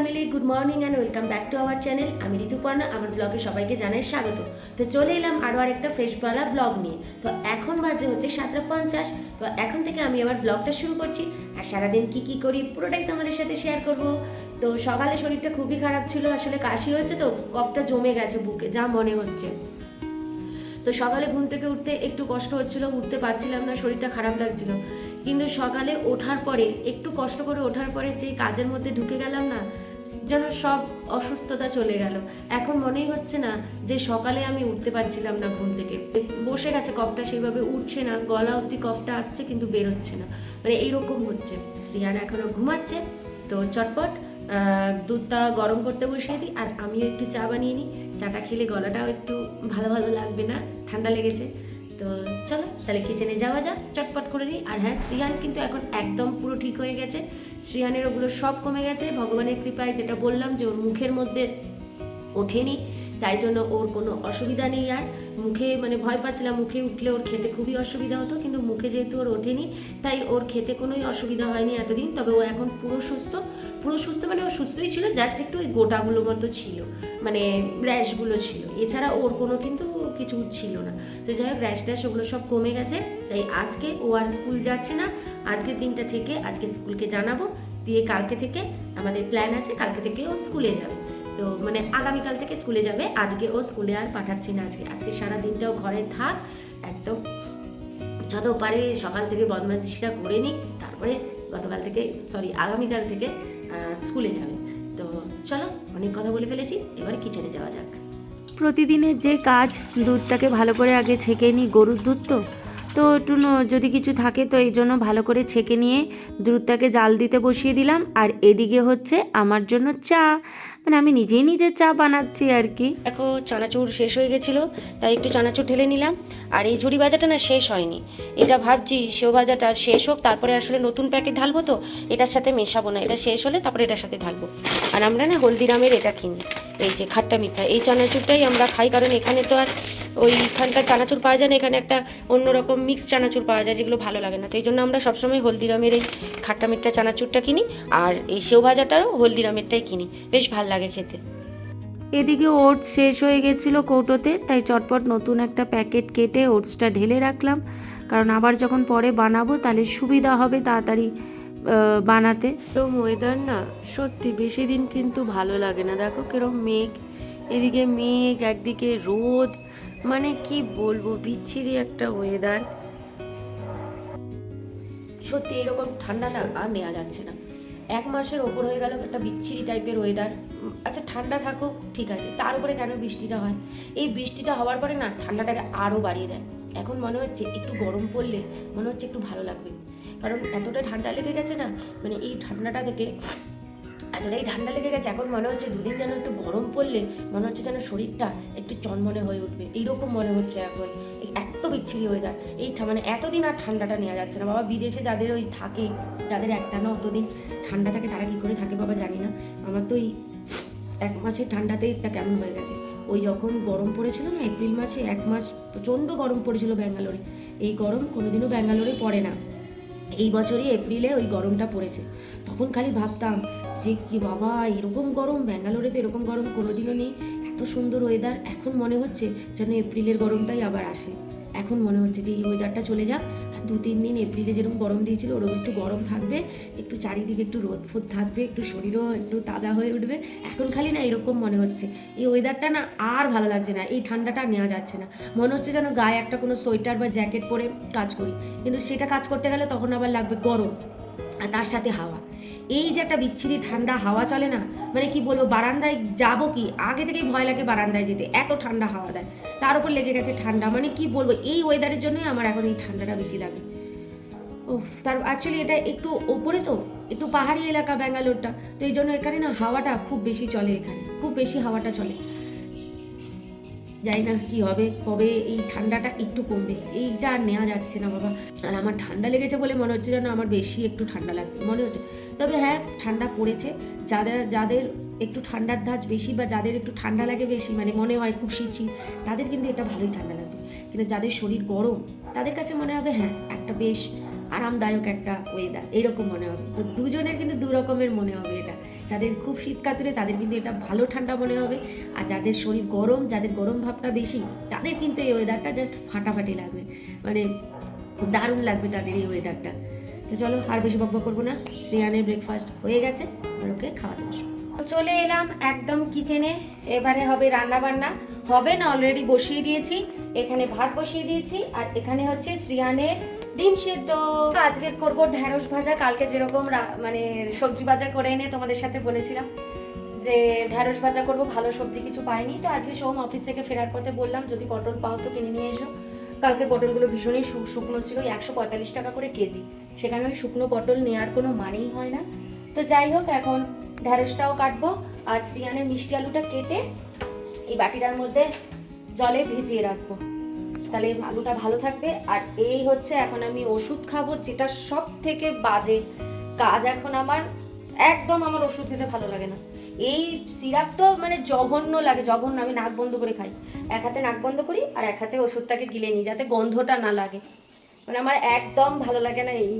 Family good morning and welcome back to our channel আমি ঋতুপর্ণা, আমার ব্লগে সবাইকে জানাই স্বাগত। তো চলে এলাম আরও আরেকটা ফ্রেশওয়ালা ব্লগ নিয়ে। তো এখন বাজে হচ্ছে সাতটা পঞ্চাশ। তো এখন থেকে আমি আমার ব্লগটা শুরু করছি। আর সারাদিন কি কি করি পুরোটাই তোমাদের সাথে শেয়ার করব। তো সকালে শরীরটা খুবই খারাপ ছিল, আসলে কাশি হয়েছে তো কফটা জমে গেছে বুকে, যা মনে হচ্ছে। তো সকালে ঘুম থেকে উঠতে একটু কষ্ট হচ্ছিল, উঠতে পারছিলাম না, শরীরটা খারাপ লাগছিল। কিন্তু সকালে ওঠার পরে, একটু কষ্ট করে ওঠার পরে যে কাজের মধ্যে ঢুকে গেলাম না যেন সব অসুস্থতা চলে গেল। এখন মনেই হচ্ছে না যে সকালে আমি উঠতে পারছিলাম না ঘুম থেকে। বসে গেছে, কফটা সেইভাবে উঠছে না, গলা অবধি কফটা আসছে কিন্তু বেরোচ্ছে না। মানে এইরকম হচ্ছে। শ্রিয়ান এখনও ঘুমাচ্ছে, তো চটপট দুধটা গরম করতে বসিয়ে দিই। আর আমিও একটু চা বানিয়ে নিই। চাটা খেলে গলাটাও একটু ভালো ভালো লাগবে না, ঠান্ডা লেগেছে। তো চলো, তাহলে কিচেনে যাওয়া যাক, চটপট করে নিই। আর হ্যাঁ শ্রিয়ান কিন্তু এখন একদম পুরো ঠিক হয়ে গেছে। শ্রিয়ানের ওগুলো সব কমে গেছে। ভগবানের কৃপায় যেটা বললাম যে ওর মুখের মধ্যে ওঠেনি, তাই জন্য ওর কোনো অসুবিধা নেই আর। মুখে মানে ভয় পাচ্ছিলাম, মুখে উঠলে ওর খেতে খুবই অসুবিধা হতো, কিন্তু মুখে যেহেতু ওর ওঠেনি, তাই ওর খেতে কোনোই অসুবিধা হয়নি এতদিন। তবে ও এখন পুরো সুস্থ পুরো সুস্থ মানে ও সুস্থই ছিল, জাস্ট একটু ওই গোটাগুলো মতো ছিল মানে র্যাশগুলো ছিল। এছাড়া ওর কোনো কিন্তু কিছু ছিল না। তো যাই হোক র্যাশ ট্যাশ ওগুলো সব কমে গেছে। তাই আজকে ও আর স্কুল যাচ্ছে না। আজকের দিনটা থেকে আজকে স্কুলকে জানাব। দিয়ে কালকে থেকে আমাদের প্ল্যান আছে, কালকে থেকে ও স্কুলে যাবে। তো মানে আগামীকাল থেকে স্কুলে যাবে। আজকে ও স্কুলে আর পাঠাচ্ছি না আজকে। আজকে সারা দিনটাও ঘরে থাক, একদম যত পারে সকাল থেকে বদমাইশিটা করে নিক। তারপরে গতকাল থেকে সরি আগামীকাল থেকে স্কুলে যাবে। তো চলো, অনেক কথা বলে ফেলেছি। এবার কিচেনে যাওয়া যাক। প্রতিদিনের যে কাজ, দুধটাকে ভালো করে আগে ছেঁকে নিই, গরুর দুধ তো। তো একটু যদি কিছু থাকে তো এই জন্য ভালো করে ছেঁকে নিয়ে দুধটাকে জাল দিতে বসিয়ে দিলাম। আর এদিকে হচ্ছে আমার জন্য চা। মানে আমি নিজেই নিজে চা বানাচ্ছি আর কি। দেখো, চানাচুর শেষ হয়ে গেছিল, তাই একটু চানাচুর ঢেলে নিলাম। আর এই ঝুড়ি ভাজাটা না শেষ হয়নি। এটা ভাবছি, সেও ভাজাটা শেষ হোক, তারপরে আসলে নতুন প্যাকেট ঢালবো তো, এটার সাথে মেশাবো না। এটা শেষ হলে তারপরে এটার সাথে ঢালবো। আর আমরা না হলদিরামের এটা কিনি, এই যে খাট্টা মিঠা। এই চানাচুরটাই আমরা খাই, কারণ এখানে তো আর ওইখানকার চানাচুর পাওয়া যায় না, এখানে একটা অন্যরকম মিক্স চানাচুর পাওয়া যায়, যেগুলো ভালো লাগে না। তো এই জন্য আমরা সবসময় হলদিরামের এই খাট্টা মিঠা চানাচুরটা কিনি, আর এই সেও ভাজাটারও হলদিরামেরটাই কিনি। বেশ ভালো লাগে। খেতে। এদিকে ওটস শেষ হয়ে গেছিল কৌটোতে তাই চটপট নতুন একটা প্যাকেট কেটে ওটসটা ঢেলে রাখলাম। কারণ আবার যখন পরে বানাবো তাহলে সুবিধা হবে তাড়াতাড়ি বানাতে। তো ওয়েদার না সত্যি বেশি দিন কিন্তু ভালো লাগে না। দেখো কিরম মেঘ এদিকে মেঘ একদিকে রোদ মানে কি বলব বিচ্ছিরি একটা ওয়েদার সত্যি এরকম ঠান্ডাটা আর নেওয়া যাচ্ছে না। এক মাসের ওপর হয়ে গেল একটা বিচ্ছিরি টাইপের ওয়েদার আচ্ছা ঠান্ডা থাকুক, ঠিক আছে। তার উপরে কেন বৃষ্টিটা হয়? এই বৃষ্টিটা হওয়ার পরে না, ঠান্ডাটাকে আরও বাড়িয়ে দেয়। এখন মনে হচ্ছে একটু গরম পড়লে মনে হচ্ছে একটু ভালো লাগবে। কারণ এতটা ঠান্ডা লেগে গেছে না মানে এই ঠান্ডাটা থেকে এতটাই ঠান্ডা লেগে গেছে, এখন মনে হচ্ছে দুদিন যেন একটু গরম পড়লে মনে হচ্ছে যেন শরীরটা একটু চনমনে হয়ে উঠবে। এইরকম মনে হচ্ছে এখন। এত বিচ্ছিরি ওয়েদার এই মানে এতদিন আর ঠান্ডাটা নেওয়া যাচ্ছে না। বাবা, বিদেশে যাদের ওই থাকে, যাদের একটা না অতদিন ঠান্ডা থাকে, তারা কী করে থাকে বাবা জানি না। আমার তো এই এক মাসের ঠান্ডাতেই তা কেমন হয়ে গেছে। ওই যখন গরম পড়েছিল না, এপ্রিল মাসে এক মাস প্রচণ্ড গরম পড়েছিল ব্যাঙ্গালোরে। এই গরম কোনোদিনও ব্যাঙ্গালোরে পড়ে না। এই বছরই এপ্রিলে ওই গরমটা পড়েছে। তখন খালি ভাবতাম যে কি বাবা, এরকম গরম ব্যাঙ্গালোরে তো এরকম গরম, কোনোদিনও নেই। এত সুন্দর ওয়েদার এখন মনে হচ্ছে যেন এপ্রিলের গরমটাই আবার আসে। এখন মনে হচ্ছে যে এই ওয়েদারটা চলে যাক। দু তিন দিন এপ্রিলে যেরকম গরম দিয়েছিল, ওরকম একটু গরম থাকবে। একটু চারিদিকে একটু রোদ ফোদ থাকবে, একটু শরীরও একটু তাজা হয়ে উঠবে। এখন খালি না এরকম মনে হচ্ছে। এই ওয়েদারটা না আর ভালো লাগছে না। এই ঠান্ডাটা নেওয়া যাচ্ছে না। মনে হচ্ছে যেন গায়ে একটা কোনো সোয়েটার বা জ্যাকেট পরে কাজ করি। কিন্তু সেটা কাজ করতে গেলে তখন আবার লাগবে গরম। আর তার সাথে হাওয়া। এই যে একটা বিচ্ছিরি ঠান্ডা হাওয়া চলে না মানে কি বলব, বারান্দায় যাব কি? আগে থেকেই ভয় লাগে বারান্দায় যেতে, এত ঠান্ডা হাওয়া দেয়। তার উপর লেগে গেছে ঠান্ডা মানে কি বলব, এই ওয়েদারের জন্যই আমার এখন এই ঠান্ডাটা বেশি লাগে। ও তার অ্যাকচুয়ালি এটা একটু ওপরে তো, একটু পাহাড়ি এলাকা ব্যাঙ্গালোরটা, তো এই জন্য এখানে না হাওয়াটা খুব বেশি চলে এখানে, খুব বেশি হাওয়াটা চলে। জানি না কি হবে, কবে এই ঠান্ডাটা একটু কমবে, এইটা আর নেওয়া যাচ্ছে না বাবা। আর আমার ঠান্ডা লেগেছে বলে মনে হচ্ছে যেন আমার বেশি একটু ঠান্ডা লাগছে, মনে হচ্ছে। তবে হ্যাঁ ঠান্ডা পড়েছে, যাদের যাদের একটু ঠান্ডার ধাঁচ বেশি বা যাদের একটু ঠান্ডা লাগে বেশি মানে মনে হয় খুব শীত শীত তাদের কিন্তু এটা ভালোই ঠান্ডা লাগবে। কিন্তু যাদের শরীর গরম, তাদের কাছে মনে হবে হ্যাঁ একটা বেশ আরামদায়ক একটা ওয়েদার এইরকম মনে হবে। তো দুজনের কিন্তু দু রকমের মনে হবে এটা। যাদের খুব শীত কাতুরে, তাদের কিন্তু এটা ভালো ঠান্ডা মনে হবে। আর যাদের শরীর গরম, যাদের গরম ভাবটা বেশি, তাদের কিন্তু এই ওয়েদারটা জাস্ট ফাটাফাটি লাগবে। মানে দারুণ লাগবে তাদের এই ওয়েদারটা তো চলো আর বেশি বকবক করব না। শ্রিয়ানের ব্রেকফাস্ট হয়ে গেছে। আর ওকে খাওয়া তো চলে এলাম একদম কিচেনে এবারে হবে রান্না বান্না হবে না অলরেডি বসিয়ে দিয়েছি। এখানে ভাত বসিয়ে দিয়েছি। আর এখানে হচ্ছে শ্রিয়ানের ডিম সেদ্ধ। আজকে করব ঢ্যাঁড়স ভাজা। কালকে যেরকম মানে সবজি বাজার করে এনে তোমাদের সাথে বলেছিলাম যে ঢ্যাঁড়স ভাজা করব, ভালো সবজি কিছু পাইনি। তো আজকে সোম অফিস থেকে ফেরার পথে বললাম, যদি পটল পাও তো কিনে নিয়ে এসো। কালকের পটলগুলো ভীষণই শুকনো ছিল একশো পঁয়তাল্লিশ টাকা করে কেজি। সেখানে ওই শুকনো পটল নেওয়ার কোনো মানেই হয় না। তো যাই হোক, এখন ঢ্যাঁড়সটাও কাটবো। আর শ্রিয়ানের মিষ্টি আলুটা কেটে এই বাটিটার মধ্যে জলে ভিজিয়ে রাখব। তাহলে আলুটা ভালো থাকবে। আর এই হচ্ছে এখন আমি ওষুধ খাব, যেটা সব থেকে বাজে কাজ এখন আমার। একদম আমার ওষুধ খেতে ভালো লাগে না। এই সিরাপ তো মানে জঘন্য লাগে, জঘন্য, আমি নাক বন্ধ করে খাই। এক হাতে নাক বন্ধ করি আর এক হাতে ওষুধটাকে গিলে নিই, যাতে গন্ধটা না লাগে। মানে আমার একদম ভালো লাগে না এই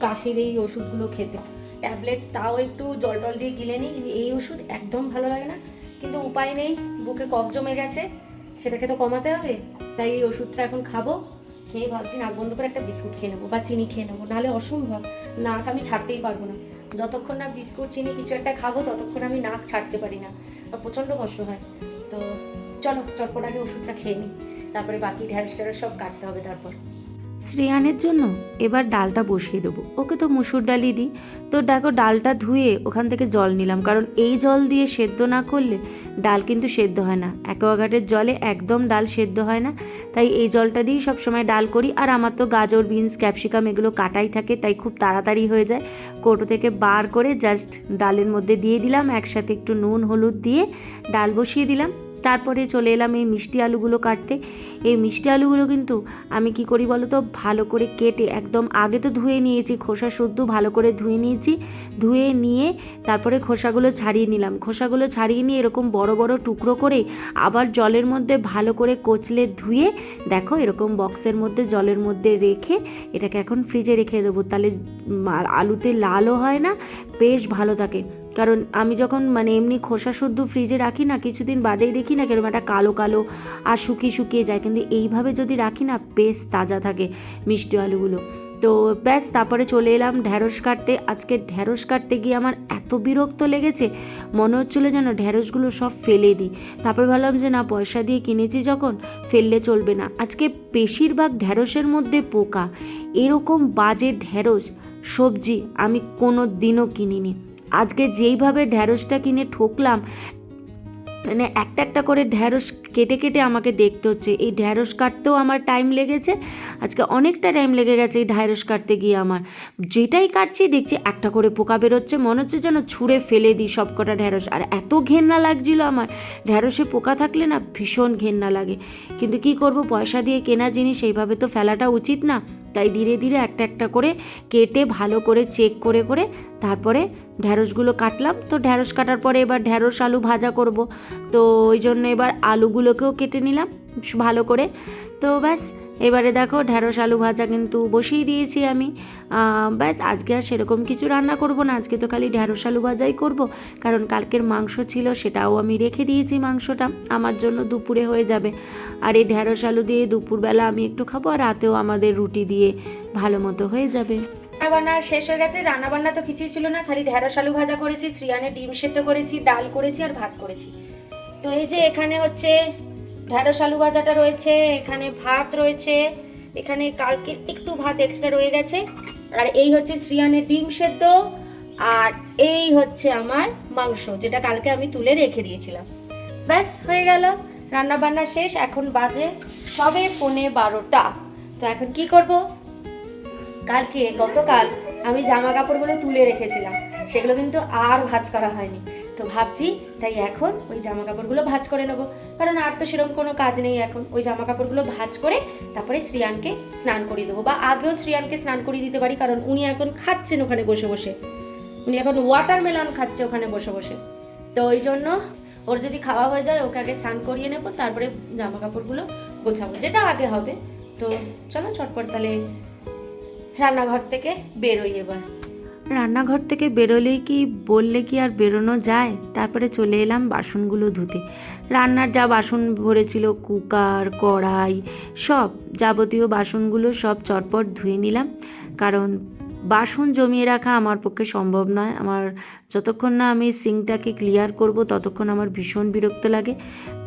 কাশির এই ওষুধগুলো খেতে। ট্যাবলেট তাও একটু জল টল দিয়ে গিলে নিই, এই ওষুধ একদম ভালো লাগে না। কিন্তু উপায় নেই, বুকে কফ জমে গেছে, সেটাকে তো কমাতে হবে। তাই এই ওষুধটা এখন খাব। খেয়ে ভাবছি নাক বন্ধ করে একটা বিস্কুট খেয়ে নেব বা চিনি খেয়ে নেব, নাহলে অসম্ভব। নাক আমি ছাড়তেই পারব না। যতক্ষণ না বিস্কুট, চিনি কিছু একটা খাব, ততক্ষণ আমি নাক ছাড়তে পারি না। প্রচণ্ড কষ্ট হয়। তো চলো চটপট আগে ওষুধটা খেয়ে নিই। তারপরে বাকি ঢ্যাঁড়স সব কাটতে হবে তারপর। শ্রেয়ানের জন্য এবার ডালটা বসিয়ে দেবো। ওকে তো মুসুর ডালই দিই। তো দেখো ডালটা ধুয়ে ওখান থেকে জল নিলাম। কারণ এই জল দিয়ে সেদ্ধ না করলে ডাল কিন্তু সেদ্ধ হয় না। অ্যাকোয়াগার্ডের জলে একদম ডাল সেদ্ধ হয় না। তাই এই জলটা দিয়েই সবসময় ডাল করি। আর আমার তো গাজর, বিনস, ক্যাপসিকাম এগুলো কাটাই থাকে, তাই খুব তাড়াতাড়ি হয়ে যায়। কৌটো থেকে বার করে জাস্ট ডালের মধ্যে দিয়ে দিলাম। একসাথে একটু নুন, হলুদ দিয়ে ডাল বসিয়ে দিলাম। তারপরে চলে এলাম এই মিষ্টি আলুগুলো কাটতে। এই মিষ্টি আলুগুলো কিন্তু আমি কি করি বলো তো ভালো করে কেটে একদম আগে তো ধুয়ে নিয়েছি, খোসা শুদ্ধ ভালো করে ধুয়ে নিয়েছি। ধুয়ে নিয়ে তারপরে খোসাগুলো ছাড়িয়ে নিলাম। খোসাগুলো ছাড়িয়ে নিয়ে এরকম বড় বড় টুকরো করে আবার জলের মধ্যে ভালো করে কচলে ধুয়ে দেখো এরকম বক্সের মধ্যে জলের মধ্যে রেখে এটাকে এখন ফ্রিজে রেখে দেবো। তাহলে আলুতে লালও হয় না, বেশ ভালো থাকে। কারণ আমি যখন মানে এমনি খোসা শুদ্ধ ফ্রিজে রাখি না, কিছুদিন বাদেই দেখি না কীরকম একটা কালো কালো আর শুকিয়ে শুকিয়ে যায়। কিন্তু এইভাবে যদি রাখি না, বেশ তাজা থাকে মিষ্টি আলুগুলো। তো ব্যাস, তারপরে চলে এলাম ঢ্যাঁড়স কাটতে। আজকে ঢ্যাঁড়স কাটতে গিয়ে আমার এত বিরক্ত লেগেছে, মনে হচ্ছিল যেন ঢ্যাঁড়সগুলো সব ফেলে দিই। তারপর ভাবলাম যে, না, পয়সা দিয়ে কিনেছি যখন, ফেললে চলবে না। আজকে বেশিরভাগ ঢ্যাঁড়সের মধ্যে পোকা। এরকম বাজে ঢ্যাঁড়স সবজি আমি কোনো দিনও কিনিনি। আজকে যেইভাবে ঢ্যাঁড়সটা কিনে ঠকলাম মানে একটা একটা করে ঢ্যাঁড়স কেটে কেটে আমাকে দেখতে হচ্ছে। এই ঢ্যাঁড়স কাটতেও আমার টাইম লেগেছে, আজকে অনেকটা টাইম লেগে গেছে এই ঢ্যাঁড়স কাটতে গিয়ে আমার। যেটাই কাটছি দেখছি একটা করে পোকা বেরোচ্ছে, মনে হচ্ছে যেন ছুঁড়ে ফেলে দিই সব কটা ঢ্যাঁড়স। আর এত ঘেন্না লাগছিল আমার। ঢ্যাঁড়সে পোকা থাকলে না ভীষণ ঘেন্না লাগে। কিন্তু কি করব, পয়সা দিয়ে কেনা জিনিস, এইভাবে তো ফেলাটা উচিত না। তাই ধীরে ধীরে একটা একটা করে কেটে ভালো করে চেক করে করে তারপরে ঢ্যাঁড়সগুলো কাটলাম। তো ঢ্যাঁড়স কাটার পরে এবার ঢ্যাঁড়স আলু ভাজা করব। তো ওই জন্য এবার আলুগুলোকেও কেটে নিলাম ভালো করে। তো ব্যাস এবারে দেখো ঢ্যাঁড়স আলু ভাজা কিন্তু বসিয়ে দিয়েছি আমি। ব্যাস, আজকে আর সেরকম কিছু রান্না করব না। আজকে তো খালি ঢ্যাঁড়স আলু ভাজাই করব। কারণ কালকের মাংস ছিল, সেটাও আমি রেখে দিয়েছি মাংসটা। আমার জন্য দুপুরে হয়ে যাবে। আর এই ঢ্যাঁড়স আলু দিয়ে দুপুরবেলা আমি একটু খাব, আর রাতেও আমাদের রুটি দিয়ে ভালো মতো হয়ে যাবে। রান্নাবান্না শেষ হয়ে গেছে। রান্নাবান্না তো কিছুই ছিল না। খালি ঢেঁড়স, আলু ভাজা করেছি শ্রিয়ানের ডিম সেদ্ধ করেছি, ডাল করেছি, আর ভাত করেছি। তো এই যে এখানে হচ্ছে ঢেঁড়স আলু ভাজাটা রয়েছে, এখানে ভাত রয়েছে, এখানে কালকে একটু ভাত এক্সট্রা রয়ে গেছে। আর এই হচ্ছে শ্রিয়ানের ডিম সেদ্ধ, আর এই হচ্ছে আমার মাংস, যেটা কালকে আমি তুলে রেখে দিয়েছিলাম। ব্যাস, হয়ে গেল। রান্না বান্না শেষ, এখন বাজে সবে পৌনে বারোটা। তো এখন কি করব? কালকে, গতকাল আমি জামা কাপড়গুলো তুলে রেখেছিলাম, সেগুলো কিন্তু আর ভাজ করা হয়নি। তো ভাবছি, তাই এখন ওই জামা কাপড়গুলো ভাজ করে নেব। কারণ আর তো সেরকম কোনো কাজ নেই এখন। ওই জামা কাপড়গুলো ভাজ করে তারপরে শ্রিয়ানকে স্নান করিয়ে দেবো। বা আগেও শ্রিয়ানকে স্নান করিয়ে দিতে পারি, কারণ উনি এখন খাচ্ছেন ওখানে বসে বসে। উনি এখন ওয়াটারমেলন খাচ্ছে ওখানে বসে বসে। তো ওই জন্য ওর যদি খাওয়া হয়ে যায়, ওকে আগে স্নান করিয়ে নেব, তারপরে জামা কাপড়গুলো গোছাবো। যেটা আগে হবে। তো চলো চটপট তাহলে রান্নাঘর থেকে বেরোই এবার। রান্নাঘর থেকে বেরোলেই কি, বললে কি আর বেরোনো যায়? তারপরে চলে এলাম বাসনগুলো ধুতে। রান্নার যা বাসন ভরেছিল, কুকার, কড়াই, সব যাবতীয় বাসনগুলো সব চটপট ধুয়ে নিলাম। কারণ বাসন জমিয়ে রাখা আমার পক্ষে সম্ভব নয়। আমার যতক্ষণ না আমি সিঙ্কটাকে ক্লিয়ার করব, ততক্ষণ আমার ভীষণ বিরক্ত লাগে।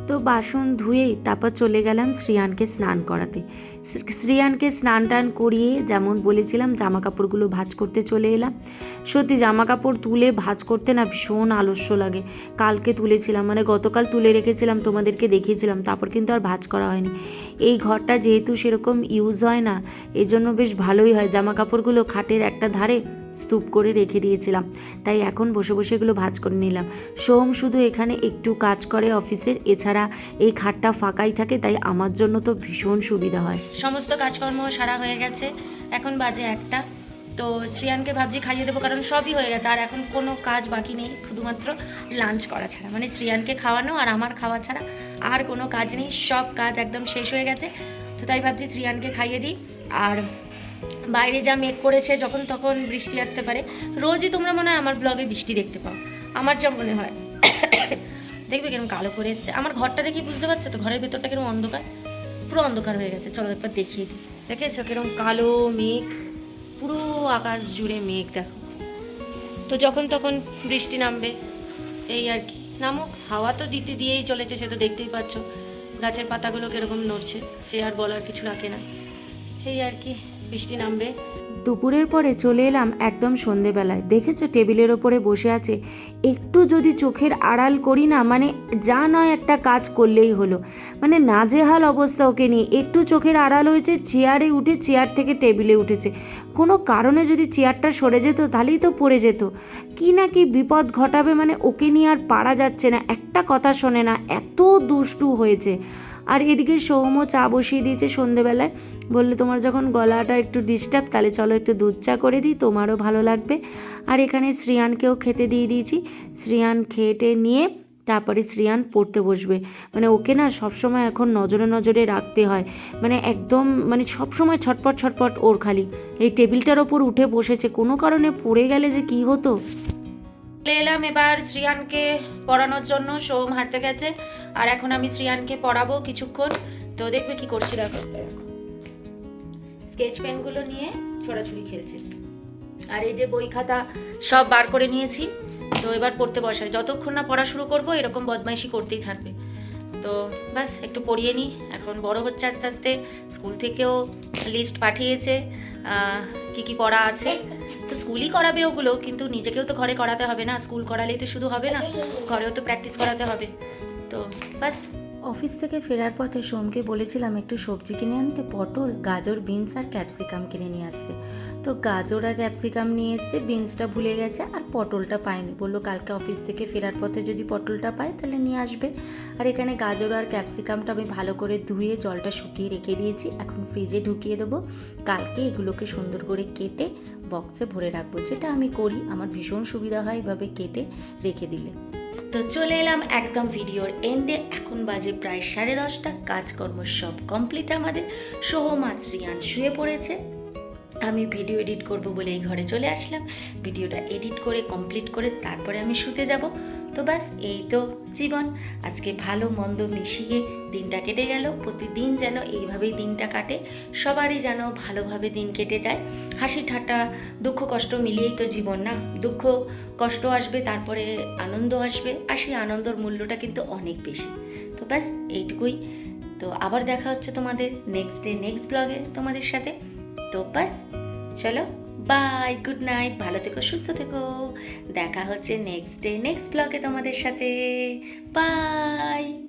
তো বাসন ধুয়েই তারপর চলে গেলাম শ্রিয়ানকে স্নান করাতে। শ্রিয়ানকে স্নান টান করিয়ে যেমন বলেছিলাম জামা কাপড়গুলো ভাজ করতে চলে এলাম। সত্যি জামা কাপড় তুলে ভাজ করতে না ভীষণ আলস্য লাগে। কালকে তুলেছিলাম মানে গতকাল তুলে রেখেছিলাম, তোমাদেরকে দেখিয়েছিলাম, তারপর কিন্তু আর ভাজ করা হয়নি। এই ঘরটা যেহেতু সেরকম ইউজ হয় না এই জন্য বেশ ভালোই হয়। জামা কাপড়গুলো খাটের একটা ধারে স্তূপ করে রেখে দিয়েছিলাম। তাই এখন বসে বসে এগুলো ভাজ করে নিলাম। সোম শুধু এখানে একটু কাজ করে অফিসের, এছাড়া এই খাটটা ফাঁকাই থাকে, তাই আমার জন্য তো ভীষণ সুবিধা হয়। সমস্ত কাজকর্ম সারা হয়ে গেছে। এখন বাজে একটা। তো শ্রিয়ানকে ভাবছি খাইয়ে দেবো, কারণ সবই হয়ে গেছে। আর এখন কোনো কাজ বাকি নেই, শুধুমাত্র লাঞ্চ করা ছাড়া। মানে শ্রিয়ানকে খাওয়ানো আর আমার খাওয়া ছাড়া আর কোনো কাজ নেই। সব কাজ একদম শেষ হয়ে গেছে। তো তাই ভাবছি শ্রিয়ানকে খাইয়ে দিই। আর বাইরে যা মেঘ করেছে, যখন তখন বৃষ্টি আসতে পারে। রোজই তোমরা মনে হয় আমার ব্লগে বৃষ্টি দেখতে পাও। আমার যা মনে হয়। দেখবে কীরকম কালো করে এসছে। আমার ঘরটা দেখি বুঝতে পারছ তো, ঘরের ভেতরটা কীরকম অন্ধকার। পুরো অন্ধকার হয়ে গেছে। চলো একবার দেখিয়ে দিই। দেখেছ কীরকম কালো মেঘ? পুরো আকাশ জুড়ে মেঘ, দেখো। তো যখন তখন বৃষ্টি নামবে। এই আর কি। নামুক। হাওয়া তো দিতে দিয়েই চলেছে, সে তো দেখতেই পাচ্ছ। গাছের পাতাগুলো কীরকম নড়ছে। সে আর বলার কিছু রাখে না। এই আর কি। বৃষ্টি নামবে। দুপুরের পরে চলে এলাম একদম সন্ধেবেলায়। দেখেছ টেবিলের ওপরে বসে আছে। একটু যদি চোখের আড়াল করি না মানে যা নয় একটা কাজ করলেই হলো। মানে নাজেহাল অবস্থা ওকে নিয়ে। একটু চোখের আড়াল হয়েছে, চেয়ারে উঠে চেয়ার থেকে টেবিলে উঠেছে। কোনো কারণে যদি চেয়ারটা সরে যেত, তাহলেই তো পড়ে যেত। কি না কি বিপদ ঘটাবে মানে ওকে নিয়ে আর পারা যাচ্ছে না। একটা কথা শোনে না, এত দুষ্টু হয়েছে। আর এদিকে সৌম্য চা বসিয়ে দিয়েছে সন্ধেবেলায়। বললে, তোমার যখন গলাটা একটু ডিস্টার্ব তাহলে চলো একটু দুধ চা করে দিই, তোমারও ভালো লাগবে। আর এখানে শ্রিয়ানকেও খেতে দিয়ে দিয়েছি। শ্রিয়ান খেটে নিয়ে তারপরে শ্রিয়ান পড়তে বসবে। মানে ওকে না সবসময় এখন নজরে নজরে রাখতে হয়। মানে একদম মানে সবসময় ছটপট ছটপট ওর খালি। এই টেবিলটার ওপর উঠে বসেছে। কোনো কারণে পড়ে গেলে যে কি হতো? এলাম এবার শ্রিয়ানকে পড়ানোর জন্য। সোম হাঁটতে গেছে। আর এখন আমি শ্রিয়ানকে পড়াবো কিছুক্ষণ। তো দেখবে কি করছি দেখো স্কেচ পেনগুলো নিয়ে ছোড়াছুড়ি খেলছে। আর এই যে বই খাতা সব বার করে নিয়েছি। তো এবার পড়তে বসাই। যতক্ষণ না পড়া শুরু করব, এরকম বদমাইশি করতেই থাকবে। তো বাস একটু পড়িয়ে নিই। এখন বড় হচ্ছে আস্তে আস্তে। স্কুল থেকেও লিস্ট পাঠিয়েছে কি কি পড়া আছে। তো স্কুলই করাবে ওগুলো, কিন্তু নিজেকেও তো ঘরে করাতে হবে না। স্কুল করালেই তো শুধু হবে না। ঘরেও তো প্র্যাকটিস করাতে হবে। তো, বাস। অফিস থেকে ফেরার পথে সোমকে বলেছিলাম একটু সবজি কিনে আনতে, পটল, গাজর, বিনস আর ক্যাপসিকাম কিনে নিয়ে আসতে। তো গাজর আর ক্যাপসিকাম নিয়ে এসছে বিনসটা ভুলে গেছে আর পটলটা পায়নি। বলল কালকে অফিস থেকে ফেরার পথে যদি পটলটা পায় তাহলে নিয়ে আসবে। আর এখানে গাজর আর ক্যাপসিকামটা আমি ভালো করে ধুয়ে জলটা শুকিয়ে রেখে দিয়েছি। এখন ফ্রিজে ঢুকিয়ে দেবো। কালকে এগুলোকে সুন্দর করে কেটে বক্সে ভরে রাখব। যেটা আমি করি, আমার ভীষণ সুবিধা হয় এভাবে কেটে রেখে দিলে। তো চলে এলাম একদম ভিডিওর এন্ডে। এখন বাজে প্রায় সাড়ে দশটা। কাজকর্ম সব কমপ্লিট আমাদের। সোহম আর শ্রিয়ান শুয়ে পড়েছে। আমি ভিডিও এডিট করব বলে এই ঘরে চলে আসলাম। ভিডিওটা এডিট করে কমপ্লিট করে তারপরে আমি শুতে যাব। তো ব্যাস, এই তো জীবন। আজকে ভালো মন্দ মিশিয়ে দিনটা কেটে গেল। প্রতিদিন যেন এইভাবেই দিনটা কাটে। সবারই যেন ভালোভাবে দিন কেটে যায়। হাসি ঠাট্টা, দুঃখ কষ্ট মিলিয়েই তো জীবন না? দুঃখ কষ্ট আসবে, তারপরে আনন্দ আসবে। আর সেই আনন্দর মূল্যটা কিন্তু অনেক বেশি। তো ব্যাস, এইটুকুই। তো আবার দেখা হচ্ছে তোমাদের নেক্সট ডে নেক্সট ব্লগে তোমাদের সাথে। তো ব্যাস, চলো। বাই, গুড নাইট, ভালো থেকো, সুস্থ থেকো। দেখা হচ্ছে নেক্সট ডে, নেক্সট ব্লগে তোমাদের সাথে। বাই।